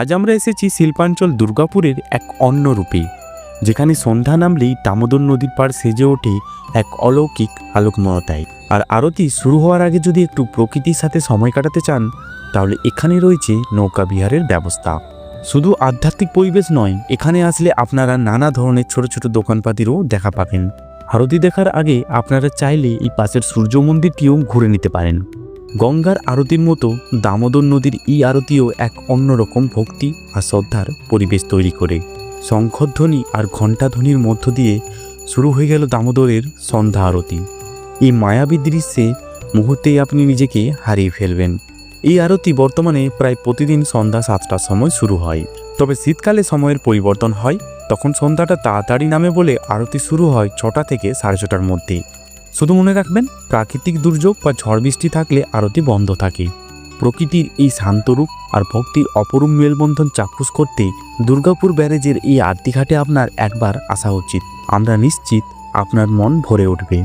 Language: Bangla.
আজ আমরা এসেছি শিল্পাঞ্চল দুর্গাপুরের এক অন্য রূপে, যেখানে সন্ধ্যা নামলেই দামোদর নদীর পাড় সেজে ওঠে এক অলৌকিক আলোকময়তায়। আর আরতি শুরু হওয়ার আগে যদি একটু প্রকৃতির সাথে সময় কাটাতে চান, তাহলে এখানে রয়েছে নৌকা বিহারের ব্যবস্থা। শুধু আধ্যাত্মিক পরিবেশ নয়, এখানে আসলে আপনারা নানা ধরনের ছোট ছোট দোকানপাতিরও দেখা পাবেন। আরতি দেখার আগে আপনারা চাইলে এই পাশের সূর্য মন্দিরটিও ঘুরে নিতে পারেন। গঙ্গার আরতির মতো দামোদর নদীর ই আরতিও এক অন্যরকম ভক্তি আর শ্রদ্ধার পরিবেশ তৈরি করে। শঙ্খধ্বনি আর ঘণ্টাধ্বনির মধ্য দিয়ে শুরু হয়ে গেল দামোদরের সন্ধ্যা আরতি। এই মায়াবী দৃশ্যে মুহূর্তেই আপনি নিজেকে হারিয়ে ফেলবেন। এই আরতি বর্তমানে প্রায় প্রতিদিন সন্ধ্যা সাতটার সময় শুরু হয়। তবে শীতকালে সময়ের পরিবর্তন হয়, তখন সন্ধ্যাটা তাড়াতাড়ি নামে বলে আরতি শুরু হয় ছটা থেকে সাড়ে ছটার মধ্যে। শুধু মনে রাখবেন, প্রাকৃতিক দুর্যোগ বা ঝড় বৃষ্টি থাকলে আরতি বন্ধ থাকে। প্রকৃতির এই শান্তরূপ আর ভক্তির অপরূপ মেলবন্ধন চাক্ষুষ করতে দুর্গাপুর ব্যারেজের এই আরতি ঘাটে আপনার একবার আসা উচিত। আমরা নিশ্চিত আপনার মন ভরে উঠবে।